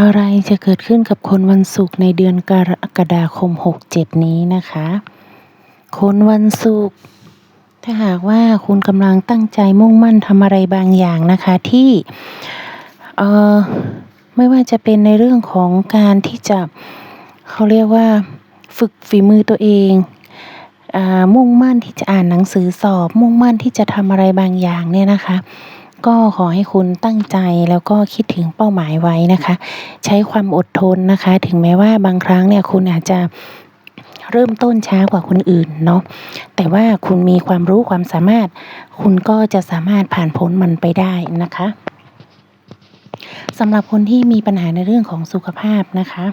อะไรจะเกิดขึ้นกับคนวันศุกร์ในเดือนกรกฎาคม 67 นี้นะคะ คนวันศุกร์ถ้าหากว่าคุณกำลังตั้งใจมุ่งมั่นทำอะไรบางอย่างนะคะที่เอ่อไม่ว่าจะเป็นในเรื่องของการที่จะเขาเรียกว่าฝึกฝีมือตัวเองมุ่งมั่นที่จะอ่านหนังสือสอบ มุ่งมั่นที่จะทำอะไรบางอย่างเนี่ยนะคะ ก็ขอให้คุณตั้งใจแล้วก็คิดถึงเป้าหมายไว้นะคะ ใช้ความอดทนนะคะ ถึงแม้ว่าบางครั้งเนี่ยคุณอาจจะเริ่มต้นช้ากว่าคนอื่นเนาะแต่ว่าคุณมีความรู้ความสามารถ คุณก็จะสามารถผ่านพ้นมันไปได้นะคะสำหรับคนที่มีปัญหาในเรื่องของสุขภาพนะคะ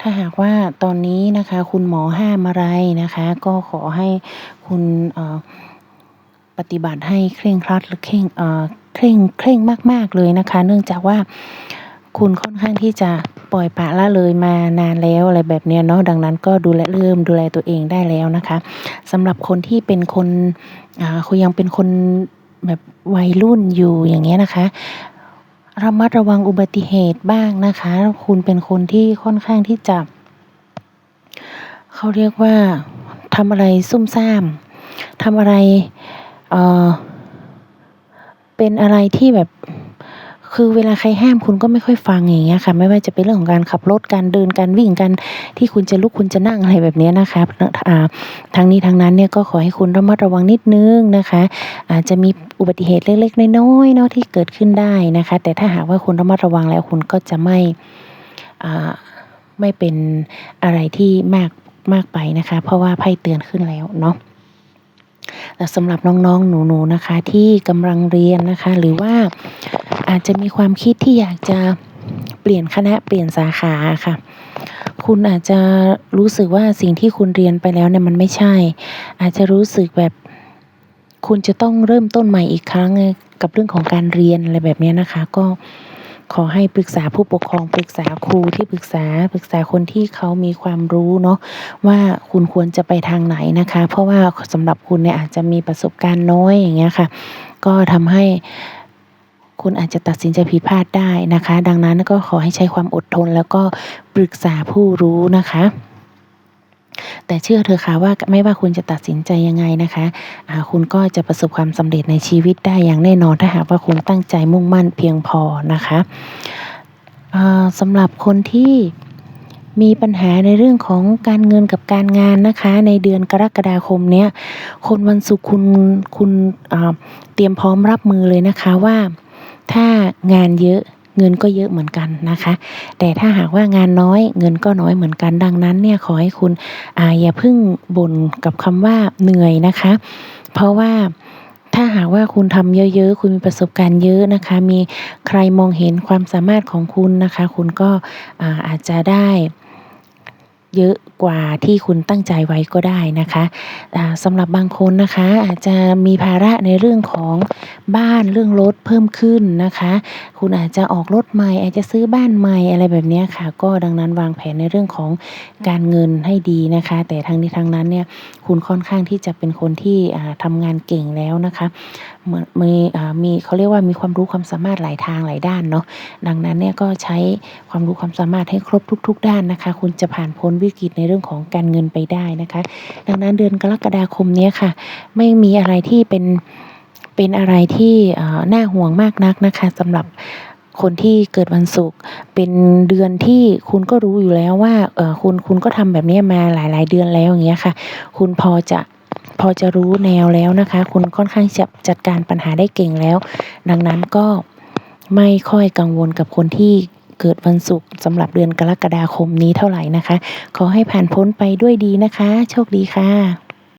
ถ้าหากว่าตอนนี้นะคะ คุณหมอห้ามอะไรนะคะ ก็ขอให้คุณ ปฏิบัติให้เคร่งครัดหรือเคร่งเออเคร่งเคร่งมาก ๆเลยนะคะ เนื่องจากว่าคุณค่อนข้างที่จะปล่อยปะละเลยมานานแล้วอะไรแบบเนี้ยเนาะดังนั้นก็ดูแลเริ่มดูแลตัวเองได้แล้วนะคะสำหรับคนที่เป็นคนอ่าคุณยังเป็นคนแบบวัยรุ่นอยู่อย่างเงี้ยนะคะระมัดระวังอุบัติเหตุบ้างนะคะ คุณเป็นคนที่ค่อนข้างที่จะเขาเรียกว่าทำอะไรซุ่มซ่ามทำอะไร เอ่อ เป็นอะไรที่แบบ คือเวลาใครห้ามคุณก็ไม่ค่อยฟัง อย่างเงี้ยค่ะ ไม่ว่าจะเป็นเรื่องของการขับรถ การเดิน การวิ่งกันที่คุณจะลุก คุณจะนั่ง อะไรแบบนี้นะคะ อ่า ทั้งนี้ทั้งนั้นเนี่ยก็ขอให้คุณระมัดระวังนิดนึงนะคะ อาจจะมีอุบัติเหตุเล็ก ๆ น้อย ๆ เนาะที่เกิดขึ้นได้นะคะ แต่ถ้าหากว่าคุณระมัดระวังแล้ว คุณก็จะไม่ อ่า ไม่เป็นอะไรที่มาก มากไปนะคะ เพราะว่าไพ่เตือนขึ้นแล้วเนาะ สำหรับน้องๆ หนูๆนะคะที่กำลังเรียนนะคะ หรือว่าอาจจะมีความคิดที่อยากจะเปลี่ยนคณะเปลี่ยนสาขาค่ะ คุณอาจจะรู้สึกว่าสิ่งที่คุณเรียนไปแล้วเนี่ยมันไม่ใช่ อาจจะรู้สึกแบบคุณจะต้องเริ่มต้นใหม่อีกครั้งกับเรื่องของการเรียนอะไรแบบนี้นะคะ ก็ ขอให้ปรึกษาผู้ปกครอง ปรึกษาครูที่ปรึกษาปรึกษาคนที่เขามีความรู้เนาะว่าคุณควรจะไปทางไหนนะคะ เพราะว่าสำหรับคุณเนี่ยอาจจะมีประสบการณ์น้อยอย่างเงี้ยค่ะ ก็ทำให้คุณอาจจะตัดสินใจผิดพลาดได้นะคะ ดังนั้นก็ขอให้ใช้ความอดทนแล้วก็ปรึกษาผู้รู้นะคะ แต่เชื่อเถอะค่ะว่าไม่ว่าคุณจะตัดสินใจยังไงนะคะคุณก็จะประสบความสำเร็จในชีวิตได้อย่างแน่นอนถ้าหากว่าคุณตั้งใจมุ่งมั่นเพียงพอนะคะสำหรับคนที่มีปัญหาในเรื่องของการเงินกับการงานนะคะ ในเดือนกรกฎาคมเนี้ยคนวันศุกร์คุณคุณเตรียมพร้อมรับมือเลยนะคะว่าถ้างานเยอะ เงินก็เยอะเหมือนกันนะคะ แต่ถ้าหากว่างานน้อยเงินก็น้อยเหมือนกันดังนั้นเนี่ยขอให้คุณออย่าเพิ่งบ่นกับคำว่าเหนื่อยนะคะ เพราะว่าถ้าหากว่าคุณทำเยอะๆ คุณมีประสบการณ์เยอะนะคะ มีใครมองเห็นความสามารถของคุณนะคะ คุณก็อาจจะได้ เยอะกว่าที่คุณตั้งใจไว้ก็ได้นะคะสำหรับบางคนนะคะ อาจจะมีภาระในเรื่องของบ้านเรื่องรถเพิ่มขึ้นนะคะ คุณอาจจะออกรถใหม่ อาจจะซื้อบ้านใหม่อะไรแบบนี้ค่ะ ก็ดังนั้นวางแผนในเรื่องของการเงินให้ดีนะคะ แต่ทั้งนี้ทั้งนั้นเนี่ยคุณค่อนข้างที่จะเป็นคนที่ทำงานเก่งแล้วนะคะ มีมีเขาเรียกว่ามีความรู้ความสามารถหลายทางหลายด้านเนาะดังนั้นเนี่ยก็ใช้ความรู้ความสามารถให้ครบทุก ๆ ด้านนะคะ คุณจะผ่านพ้นวิกฤตในเรื่องของการเงินไปได้นะคะ ดังนั้นเดือนกรกฎาคมนี้ค่ะ ไม่มีอะไรที่เป็นเป็นอะไรที่น่าห่วงมากนักนะคะสำหรับคนที่เกิดวันศุกร์เป็นเดือนที่คุณก็รู้อยู่แล้วว่าเออคุณคุณก็ทำแบบนี้มาหลาย ๆ เดือนแล้วอย่างเงี้ยค่ะ คุณพอจะ พอจะรู้แนวแล้วนะคะ คุณค่อนข้างจะจัดการปัญหาได้เก่งแล้ว ดังนั้นก็ไม่ค่อยกังวลกับคนที่เกิดวันศุกร์สำหรับเดือนกรกฎาคมนี้เท่าไหร่นะคะ ขอให้ผ่านพ้นไปด้วยดีนะคะ โชคดีค่ะ